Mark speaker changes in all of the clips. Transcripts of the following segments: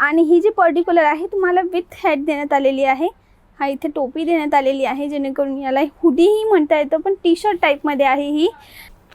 Speaker 1: आणि ही जी पर्टिक्युलर आहे तुम्हाला विथ हॅट देण्यात आलेली आहे. हा इथे टोपी देण्यात आलेली आहे जेणेकरून याला हुडीही म्हणता येतं पण टी शर्ट टाईपमध्ये आहे ही.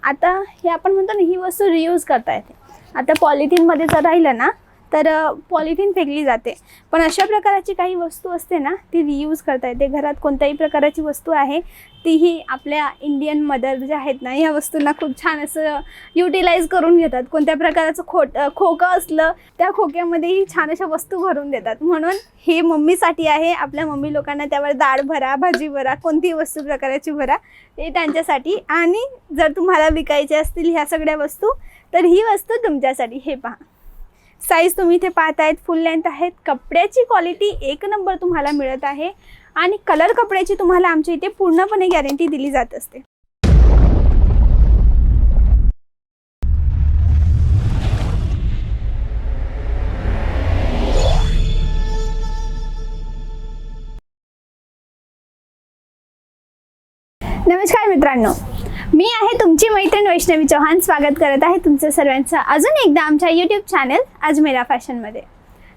Speaker 1: आता हे आपण म्हणतो ना ही वस्तू रियूज करता येते. आता पॉलिथिनमध्ये जर राहिलं ना तर पॉलिथिन फेकली जाते. पण अशा प्रकारची काही वस्तू असते ना ती रियूज करता येते. घरात कोणत्याही प्रकाराची वस्तू आहे तीही आपल्या इंडियन मदर ज्या आहेत ना या वस्तूंना खूप छान असं युटिलाइज करून घेतात. कोणत्या प्रकारचं खोट खोकं असलं त्या खोक्यामध्येही छान अशा वस्तू भरून देतात. म्हणून हे मम्मीसाठी आहे आपल्या मम्मी लोकांना त्यावर डाळ भरा भाजी भरा कोणतीही वस्तू प्रकाराची भरा ते त्यांच्यासाठी. आणि जर तुम्हाला विकायचे असतील ह्या सगळ्या वस्तू तर ही वस्तू तुमच्यासाठी. हे पहा. साईज तुम्ही इथे पाहतायत फुल लेंथ आहेत. कपड्याची क्वालिटी एक नंबर तुम्हाला मिळत आहे. आणि कलर कपड्याची तुम्हाला आमच्या इथे पूर्णपणे गॅरंटी दिली जात असते. नमस्कार मित्रांनो. मी आहे तुमची मैत्रीण वैष्णवी चौहान. स्वागत करत आहे तुमचं सर्वांचं अजून एकदा आमच्या यूट्यूब चॅनल अजमेरा फॅशनमध्ये.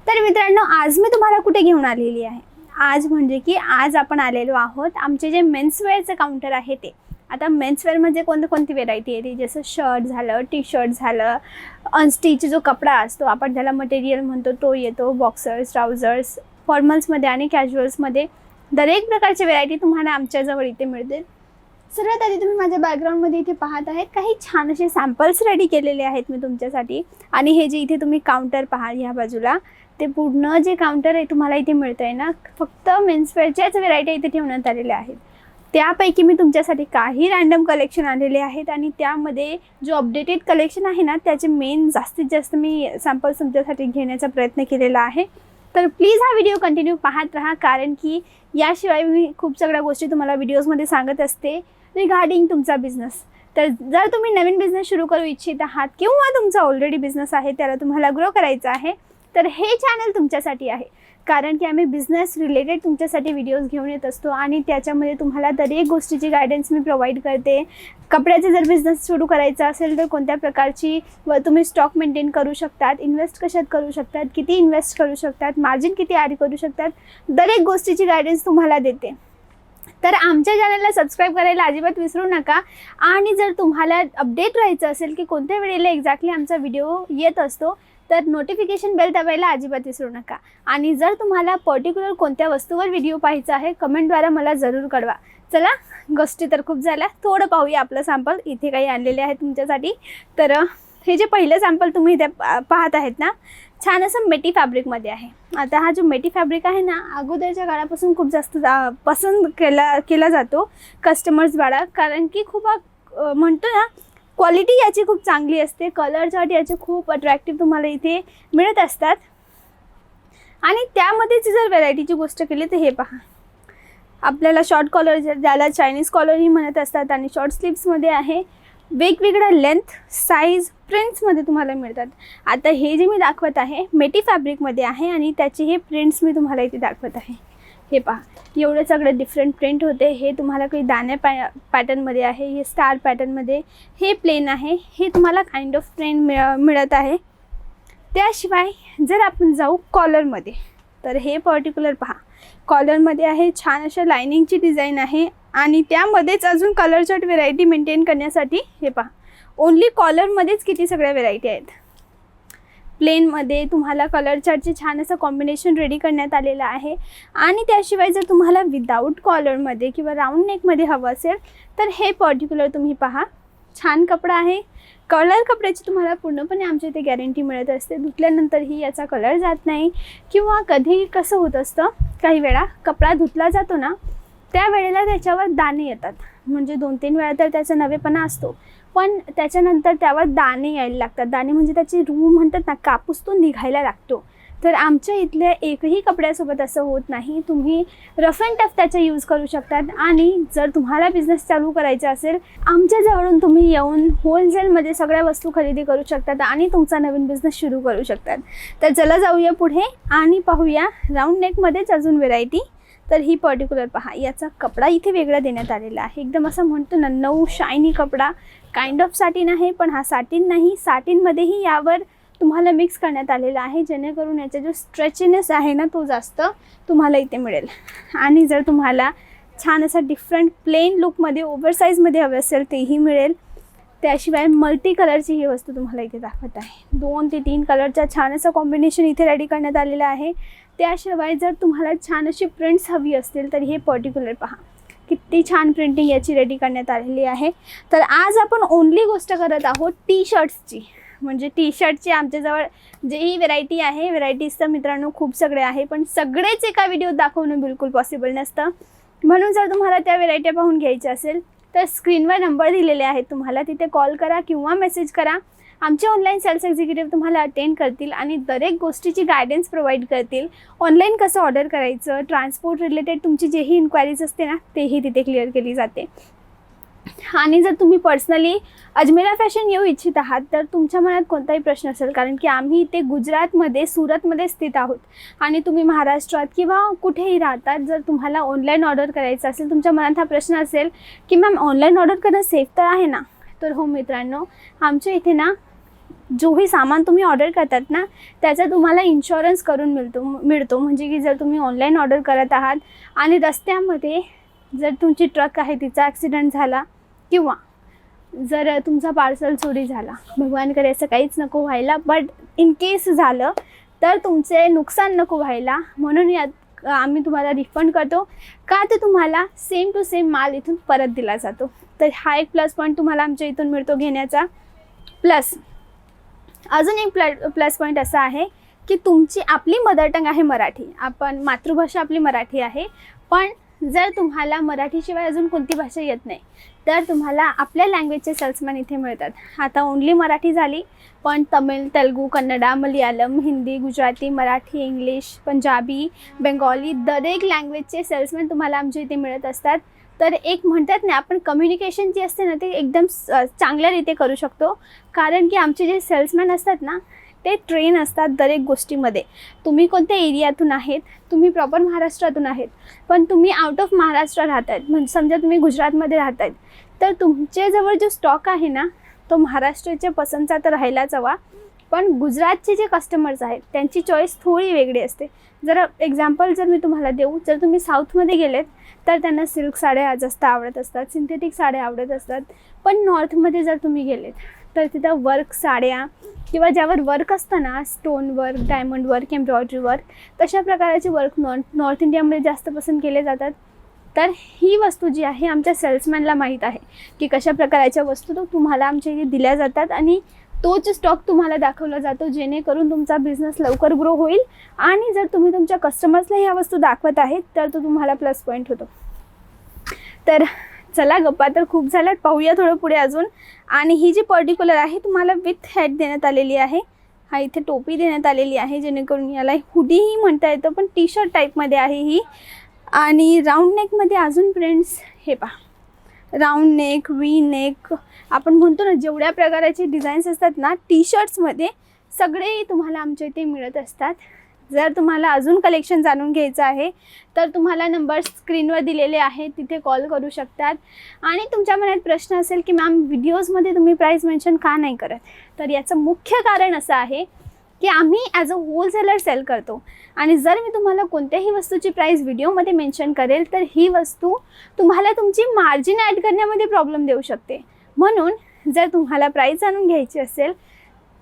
Speaker 1: तर मित्रांनो आज मी तुम्हाला कुठे घेऊन आलेली आहे? आज म्हणजे की आज आपण आलेलो आहोत. आमचे जे मेन्सवेअरचं काउंटर आहे ते. आता मेन्सवेअरमध्ये कोणती कोणती व्हेरायटी येते जसं शर्ट झालं टी शर्ट झालं अनस्टिच जो कपडा असतो आपण ज्याला मटेरियल म्हणतो तो येतो बॉक्सर्स ट्राउझर्स फॉर्मल्समध्ये आणि कॅज्युअल्समध्ये दरेक प्रकारची व्हेरायटी तुम्हाला आमच्याजवळ इथे मिळते सर्वात आधी तुम्ही माझ्या बॅकग्राऊंडमध्ये इथे पाहत आहेत. काही छान असे सॅम्पल्स रेडी केलेले आहेत मी तुमच्यासाठी. आणि हे जे इथे तुम्ही काउंटर पाहाल ह्या बाजूला ते पूर्ण जे काउंटर आहे तुम्हाला इथे मिळतं आहे ना? फक्त मेन्सवेअरच्याच व्हेरायटी इथे ठेवण्यात आलेल्या आहेत. त्यापैकी मी तुमच्यासाठी काही रँडम कलेक्शन आलेले आहेत आणि त्यामध्ये जो अपडेटेड कलेक्शन आहे ना त्याचे मेन जास्तीत जास्त मी सॅम्पल्स तुमच्यासाठी घेण्याचा प्रयत्न केलेला आहे. तर प्लीज हा व्हिडिओ कंटिन्यू पाहत राहा कारण की याशिवाय मी खूप सगळ्या गोष्टी तुम्हाला व्हिडिओजमध्ये सांगत असते रिगार्डिंग तुमचा बिझनेस तर जर तुम्ही नवीन बिझनेस सुरू करू इच्छित आहात किंवा तुमचा ऑलरेडी बिझनेस आहे त्याला तुम्हाला ग्रो करायचा आहे तर हे चॅनल तुमच्यासाठी आहे. कारण की आम्ही बिझनेस रिलेटेड तुमच्यासाठी व्हिडिओज घेऊन येत असतो आणि त्याच्यामध्ये तुम्हाला दरेक गोष्टीची गायडन्स मी प्रोव्हाइड करते. कपड्याचे जर बिझनेस सुरू करायचा असेल तर कोणत्या प्रकारची व तुम्ही स्टॉक मेंटेन करू शकतात इन्व्हेस्ट कशात करू शकतात किती इन्व्हेस्ट करू शकतात मार्जिन किती ॲड करू शकतात दरेक गोष्टीची गायडन्स तुम्हाला देते. तर आमच्या चॅनलला सबस्क्राईब करायला अजिबात विसरू नका. आणि जर तुम्हाला अपडेट राहायचं असेल की कोणत्या वेळेला एक्झॅक्टली आमचा व्हिडिओ येत असतो तर नोटिफिकेशन बेल दाबायला अजिबात विसरू नका. आणि जर तुम्हाला पर्टिक्युलर कोणत्या वस्तूवर व्हिडिओ पाहायचा आहे कमेंटद्वारा मला जरूर कळवा. चला गोष्टी तर खूप झाल्या. थोडं पाहूया आपलं सॅम्पल इथे काही आणलेले आहे तुमच्यासाठी. तर हे जे पहिलं सॅम्पल तुम्ही इथे पाहत आहेत ना छान असं मेटी फॅब्रिकमध्ये आहे. आता हा जो मेटी फॅब्रिक आहे ना अगोदरच्या काळापासून खूप जास्त जा पसंत केला केला जातो कस्टमर्स बाळा. कारण की खूप म्हणतो ना क्वालिटी याची खूप चांगली असते. कलर चार्ट याचे खूप अट्रॅक्टिव्ह तुम्हाला इथे मिळत असतात. आणि त्यामध्येच जर व्हरायटीची गोष्ट केली तर हे पहा. आपल्याला शॉर्ट कॉलर ज्याला चायनीज कॉलरही म्हणत असतात आणि शॉर्ट स्लीव्समध्ये आहे. वेगवेगळ्या लेंथ साईज प्रिंट्समध्ये तुम्हाला मिळतात. आता हे जे मी दाखवत आहे मेटी फॅब्रिकमध्ये आहे आणि त्याचे हे प्रिंट्स मी तुम्हाला इथे दाखवत आहे. हे पहा एवढे सगळे डिफरंट प्रिंट होते. हे तुम्हाला काही दाण्या पॅ पॅटर्नमध्ये आहे हे स्टार पॅटर्नमध्ये हे प्लेन आहे हे तुम्हाला काइंड ऑफ प्रिंट मिळ मिळत आहे. त्याशिवाय जर आपण जाऊ कॉलरमध्ये तर हे पर्टिक्युलर पहा. कॉलरमध्ये आहे छान अशा लायनिंगची डिझाईन आहे आणि त्यामध्येच अजून कलर चार्ट व्हेरायटी मेंटेन करण्यासाठी हे पहा. ओन्ली कॉलरमध्येच किती सगळ्या व्हेरायटी आहेत? प्लेनमध्ये तुम्हाला कलर चार्टचे छान असं कॉम्बिनेशन रेडी करण्यात आलेलं आहे. आणि त्याशिवाय जर तुम्हाला विदाऊट कॉलरमध्ये किंवा राऊंड नेकमध्ये हवं असेल तर हे पर्टिक्युलर तुम्ही पहा. छान कपडा आहे. कलर कपड्याची तुम्हाला पूर्णपणे आमच्या इथे गॅरंटी मिळत असते. धुतल्यानंतरही याचा कलर जात नाही. किंवा कधी कसं होत असतं काही वेळा कपडा धुतला जातो ना त्यावेळेला त्याच्यावर दाणे येतात. म्हणजे दोन तीन वेळा तर त्याचा नवेपणा असतो. पण त्याच्यानंतर त्यावर दाणे यायला लागतात. दाणे म्हणजे त्याची रूम म्हणतात ना कापूस तो निघायला लागतो. तर आमच्या इथल्या एकही कपड्यासोबत असं होत नाही. तुम्ही रफ अँड टफ त्याचा यूज करू शकतात. आणि जर तुम्हाला बिझनेस चालू करायचा असेल आमच्या जवळून तुम्ही येऊन होलसेलमध्ये सगळ्या वस्तू खरेदी करू शकतात आणि तुमचा नवीन बिझनेस सुरू करू शकतात. तर चला जाऊया पुढे आणि पाहूया राऊंड नेकमध्येच अजून व्हेरायटी तर ही पर्टिक्युलर पहा याचा कपडा इथे वेगळा देण्यात आलेला आहे. एकदम असं म्हणतो ना नऊ शायनी कपडा. काइंड ऑफ साटीन आहे पण हा साटीन नाही. साटीनमध्येही यावर तुम्हाला मिक्स करण्यात आलेला आहे जेणेकरून याचा जो स्ट्रेचिनेस आहे ना तो जास्त तुम्हाला इथे मिळेल. आणि जर तुम्हाला छान असा डिफरंट प्लेन लुकमध्ये ओव्हरसाईजमध्ये हवे असेल तेही मिळेल. त्याशिवाय मल्टी कलरची ही वस्तू तुम्हाला इथे दाखवत आहे. दोन ते तीन कलरचा छान असं कॉम्बिनेशन इथे रेडी करण्यात आलेलं आहे. त्याशिवाय जर तुम्हाला छान अशी प्रिंट्स हवी असतील तर हे पर्टिक्युलर पहा. किती छान प्रिंटिंग याची रेडी करण्यात आलेली आहे. तर आज आपण ओनली गोष्ट करत आहोत टी शर्ट्सची म्हणजे टी शर्टची आमच्याजवळ जेही व्हेरायटी आहे व्हेरायटीज तर मित्रांनो खूप सगळे आहे पण सगळेच एका व्हिडिओत दाखवणं बिलकुल पॉसिबल नसतं. म्हणून जर तुम्हाला त्या व्हेरायटी पाहून घ्यायच्या असेल तर स्क्रीनवर नंबर दिलेले आहेत. तुम्हाला तिथे कॉल करा किंवा मेसेज करा. आमचे ऑनलाईन सेल्स एक्झिक्युटिव्ह तुम्हाला अटेंड करतील आणि दरेक गोष्टीची गायडन्स प्रोव्हाइड करतील. ऑनलाईन कसं ऑर्डर करायचं? ट्रान्सपोर्ट रिलेटेड तुमची जेही इन्क्वायरीज असते ना तेही तिथे क्लिअर केली जाते. आणि जर तुम्ही पर्सनली अजमेरा फॅशन येऊ इच्छित आहात तर तुमच्या मनात कोणताही प्रश्न असेल कारण की आम्ही इथे गुजरातमध्ये सुरतमध्ये स्थित आहोत. आणि तुम्ही महाराष्ट्रात किंवा कुठेही राहतात जर तुम्हाला ऑनलाईन ऑर्डर करायचं असेल तुमच्या मनात हा प्रश्न असेल की मॅम ऑनलाईन ऑर्डर करणं सेफ तर आहे ना? तर हो मित्रांनो आमच्या इथे ना जोही सामान तुम्ही ऑर्डर करतात ना त्याचा तुम्हाला इन्शुरन्स करून मिळतो मिळतो. म्हणजे की जर तुम्ही ऑनलाईन ऑर्डर करत आहात आणि रस्त्यामध्ये जर तुमची ट्रक आहे तिचा ॲक्सिडेंट झाला किंवा जर तुमचा पार्सल चोरी झाला भगवान करे असं काहीच नको व्हायला बट इन केस झालं तर तुमचे नुकसान नको व्हायला. म्हणून यात आम्ही तुम्हाला रिफंड करतो. का तर तुम्हाला सेम टू सेम माल इथून परत दिला जातो. तर हा एक प्लस पॉईंट तुम्हाला आमच्या इथून मिळतो घेण्याचा. प्लस अजून एक प्ल प्लस पॉईंट असा आहे की तुमची आपली मदर टंग आहे मराठी. आपण मातृभाषा आपली मराठी आहे. पण जर तुम्हाला मराठीशिवाय अजून कोणती भाषा येत नाही तर तुम्हाला आपल्या लँग्वेजचे सेल्समॅन इथे मिळतात. आता ओन्ली मराठी झाली पण तमिळ तेलगू कन्नडा मलयालम हिंदी गुजराती मराठी इंग्लिश पंजाबी बेंगॉली दरेक लँग्वेजचे सेल्समॅन तुम्हाला आमच्या इथे मिळत असतात. तर एक म्हणतात ना आपण कम्युनिकेशन जी असते ना ते एकदम स- चांगल्या रीते करू शकतो. कारण की आमचे जे सेल्समॅन असतात ना ते ट्रेन असतात दरेक गोष्टीमध्ये. तुम्ही कोणत्या एरियातून आहेत तुम्ही प्रॉपर महाराष्ट्रातून आहेत पण तुम्ही आउट ऑफ महाराष्ट्र राहत आहेत म्हणजे समजा तुम्ही गुजरातमध्ये राहत आहेत तर तुमच्याजवळ जो स्टॉक आहे ना तो महाराष्ट्राच्या पसंतचा तर राहायलाच हवा. पण गुजरातचे जे कस्टमर्स आहेत त्यांची चॉईस थोडी वेगळी असते. जर एक्झाम्पल जर मी तुम्हाला देऊ जर तुम्ही साऊथमध्ये गेलेत तर त्यांना सिल्क साड्या जास्त आवडत असतात सिंथेटिक साड्या आवडत असतात. पण नॉर्थमध्ये जर तुम्ही गेलेत तर तिथं वर्क साड्या किंवा ज्यावर वर्क असतं ना stone work diamond work embroidery work तशा प्रकारचे वर्क नॉर्थ नॉर्थ इंडियामध्ये जास्त पसंत केले जातात. तर ही वस्तू जी आहे आमच्या सेल्समॅनला माहीत आहे की कशा प्रकारच्या वस्तू तो तुम्हाला आमच्या इथे दिल्या जातात आणि तोच स्टॉक तुम्हाला दाखवला जातो जेणेकरून तुमचा बिझनेस लवकर ग्रो होईल. आणि जर तुम्ही तुमच्या कस्टमर्सला ह्या वस्तू दाखवत आहेत तर तो तुम्हाला प्लस पॉईंट होतो. तर चला गप्पा तर खूप झाल्यात. पाहूया थोडं पुढे अजून. आणि ही जी पर्टिक्युलर आहे तुम्हाला विथ हॅट देण्यात आलेली आहे. हा इथे टोपी देण्यात आलेली आहे जेणेकरून याला हुडीही म्हणता येतं पण टी शर्ट टाईपमध्ये आहे ही. आणि राऊंड नेकमध्ये अजून प्रिंट्स हे पहा. Round neck V neck. आपण म्हणतो ना जेवढ्या प्रकाराचे डिझाईन्स असतात ना टी शर्ट्समध्ये सगळे तुम्हाला आमच्या इथे मिळत असतात. जर तुम्हाला अजून कलेक्शन जाणून घ्यायचं आहे तर तुम्हाला नंबर स्क्रीनवर दिलेले आहेत तिथे कॉल करू शकतात. आणि तुमच्या मनात प्रश्न असेल की मॅम व्हिडिओजमध्ये तुम्ही प्राईस मेन्शन का नाही करत? तर याचं मुख्य कारण असं आहे की आम्ही ॲज अ होलसेलर सेल करतो. आणि जर मी तुम्हाला कोणत्याही वस्तूची प्राईस व्हिडिओमध्ये मेन्शन करेल तर ही वस्तू तुम्हाला तुमची मार्जिन ॲड करण्यामध्ये प्रॉब्लेम देऊ शकते. म्हणून जर तुम्हाला प्राईस जाणून घ्यायची असेल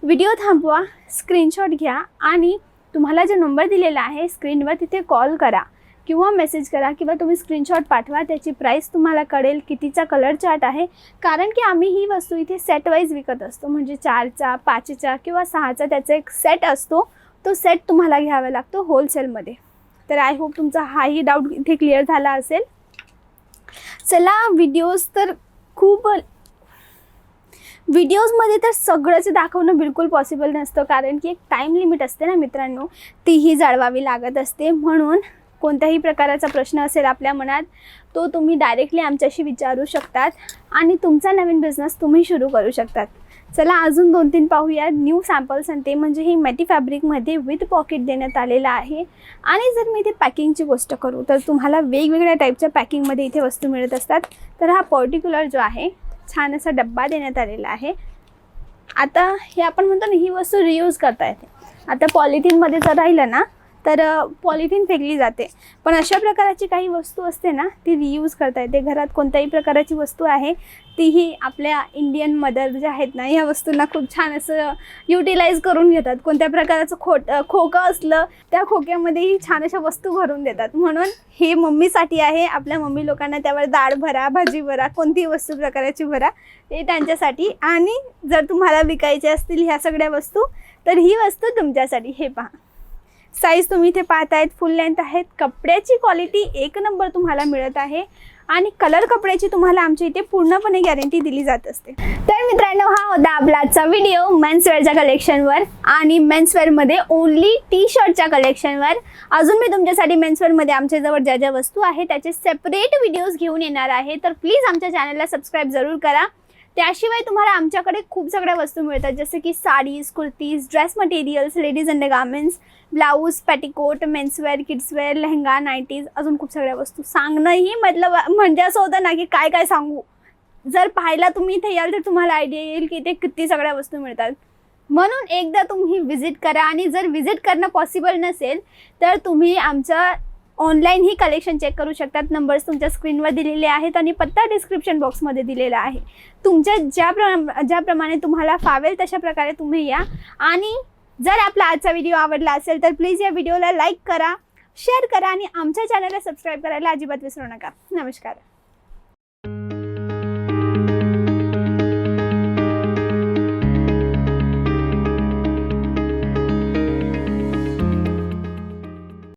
Speaker 1: व्हिडिओ थांबवा स्क्रीनशॉट घ्या आणि तुम्हाला जो नंबर दिलेला आहे स्क्रीनवर तिथे कॉल करा. किंवा मेसेज करा किंवा तुम्ही स्क्रीनशॉट पाठवा त्याची प्राईस तुम्हाला कळेल कितीचा कलर चार्ट आहे. कारण की आम्ही ही वस्तू इथे सेटवाईज विकत असतो. म्हणजे चारचा पाचचा किंवा सहाचा त्याचा एक सेट असतो. तो सेट तुम्हाला घ्यावा लागतो होलसेलमध्ये तर आय होप तुमचा हाही डाऊट इथे क्लिअर झाला असेल. चला व्हिडिओज तर खूप व्हिडिओजमध्ये तर सगळंच दाखवणं बिलकुल पॉसिबल नसतं. कारण की एक टाईम लिमिट असते ना मित्रांनो. तीही जाळवावी लागत असते. म्हणून कोणत्याही प्रकाराचा प्रश्न असेल आपल्या मनात तो तुम्ही डायरेक्टली आमच्याशी विचारू शकतात आणि तुमचा नवीन बिझनेस तुम्ही सुरू करू शकतात. चला अजून दोन तीन पाहूया न्यू सॅम्पल्स आणि ते म्हणजे हे मॅटी फॅब्रिकमध्ये विथ पॉकेट देण्यात आलेलं आहे. आणि जर मी इथे पॅकिंगची गोष्ट करू तर तुम्हाला वेगवेगळ्या टाईपच्या पॅकिंगमध्ये इथे वस्तू मिळत असतात. तर हा पर्टिक्युलर जो आहे छान असा डब्बा देण्यात आलेला आहे. आता हे आपण म्हणतो ना ही वस्तू रियूज करता येते. आता पॉलिथिनमध्ये जर राहिलं ना तर पॉलिथिन फेकली जाते. पण अशा प्रकारची काही वस्तू असते ना ती रियूज करता येते. घरात कोणत्याही प्रकाराची वस्तू आहे तीही आपल्या इंडियन मदर ज्या आहेत ना ह्या वस्तूंना खूप छान असं युटिलाइज करून घेतात. कोणत्या प्रकाराचं खोट खोकं असलं त्या खोक्यामध्येही छान अशा वस्तू भरून देतात. म्हणून हे मम्मीसाठी आहे. आपल्या मम्मी लोकांना त्यावर डाळ भरा भाजी भरा कोणतीही वस्तू प्रकाराची भरा ते त्यांच्यासाठी. आणि जर तुम्हाला विकायच्या असतील ह्या सगळ्या वस्तू तर ही वस्तू तुमच्यासाठी. हे पहा. साईज तुम्ही इथे पाहतायत फुल लेंथ आहेत. कपड्याची क्वालिटी एक नंबर तुम्हाला मिळत आहे. आणि कलर कपड्याची तुम्हाला आमच्या इथे पूर्णपणे गॅरंटी दिली जात असते. तर मित्रांनो हा होता आपला आजचा व्हिडिओ मेन्सवेअरच्या कलेक्शनवर आणि मेन्सवेअरमध्ये ओन्ली टी शर्टच्या कलेक्शनवर अजून मी तुमच्यासाठी मेन्सवेअरमध्ये आमच्याजवळ ज्या ज्या वस्तू आहे त्याचे सेपरेट व्हिडिओज घेऊन येणार आहे. तर प्लीज आमच्या चॅनलला सबस्क्राईब जरूर करा. त्याशिवाय तुम्हाला आमच्याकडे खूप सगळ्या वस्तू मिळतात. जसं की saris kurtis dress materials ladies undergarments blouse petticoat menswear kidswear lehenga nighties अजून खूप सगळ्या वस्तू. सांगणंही मतलब म्हणजे असं होतं ना की काय काय सांगू. जर पाहायला तुम्ही इथे याल तर तुम्हाला आयडिया येईल की इथे किती सगळ्या वस्तू मिळतात. म्हणून एकदा तुम्ही व्हिजिट करा आणि जर व्हिजिट करणं पॉसिबल नसेल तर तुम्ही आमच्या ऑनलाईन ही कलेक्शन चेक करू शकतात. नंबर्स तुमच्या स्क्रीनवर दिलेले आहेत आणि पत्ता डिस्क्रिप्शन बॉक्समध्ये दिलेला आहे. तुमच्या ज्या प्र ज्याप्रमाणे तुम्हाला फावेल तशा प्रकारे तुम्ही या. आणि जर आपला आजचा व्हिडिओ आवडला असेल तर प्लीज या व्हिडिओला लाईक करा शेअर करा आणि आमच्या चॅनलला सबस्क्राईब करायला अजिबात विसरू नका. नमस्कार.